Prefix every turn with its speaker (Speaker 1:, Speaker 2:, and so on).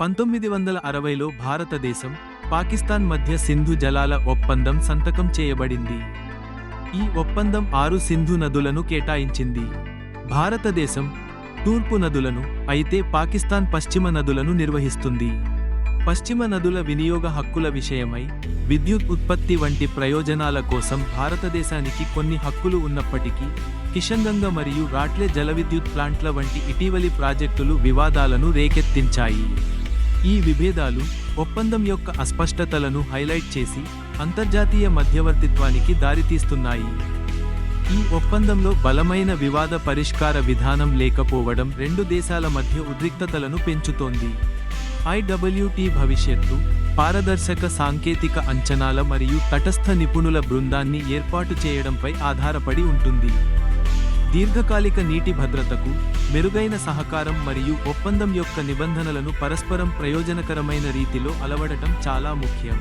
Speaker 1: పంతొమ్మిది వందల అరవైలో భారతదేశం పాకిస్తాన్ మధ్య సింధు జలాల ఒప్పందం సంతకం చేయబడింది. ఈ ఒప్పందం ఆరు సింధు నదులను కేటాయించింది. భారతదేశం తూర్పు నదులను అయితే పాకిస్తాన్ పశ్చిమ నదులను నిర్వహిస్తుంది. పశ్చిమ నదుల వినియోగ హక్కుల విషయమై విద్యుత్ ఉత్పత్తి వంటి ప్రయోజనాల కోసం భారతదేశానికి కొన్ని హక్కులు ఉన్నప్పటికీ కిషన్గంగ మరియు రాట్లే జలవిద్యుత్ ప్లాంట్ల వంటి ఇటీవలి ప్రాజెక్టులు వివాదాలను రేకెత్తించాయి. ఈ విభేదాలు ఒప్పందం యొక్క అస్పష్టతలను హైలైట్ చేసి అంతర్జాతీయ మధ్యవర్తిత్వానికి దారితీస్తున్నాయి. ఈ ఒప్పందంలో బలమైన వివాద పరిష్కార విధానం లేకపోవడం రెండు దేశాల మధ్య ఉద్రిక్తతలను పెంచుతోంది. ఐడబ్ల్యూటీ భవిష్యత్తు పారదర్శక సాంకేతిక అంచనాల మరియు తటస్థ నిపుణుల బృందాన్ని ఏర్పాటు చేయడంపై ఆధారపడి ఉంటుంది. దీర్ఘకాలిక నీటి భద్రతకు మెరుగైన సహకారం మరియు ఒప్పందం యొక్క నిబంధనలను పరస్పరం ప్రయోజనకరమైన రీతిలో అలవడటం చాలా ముఖ్యం.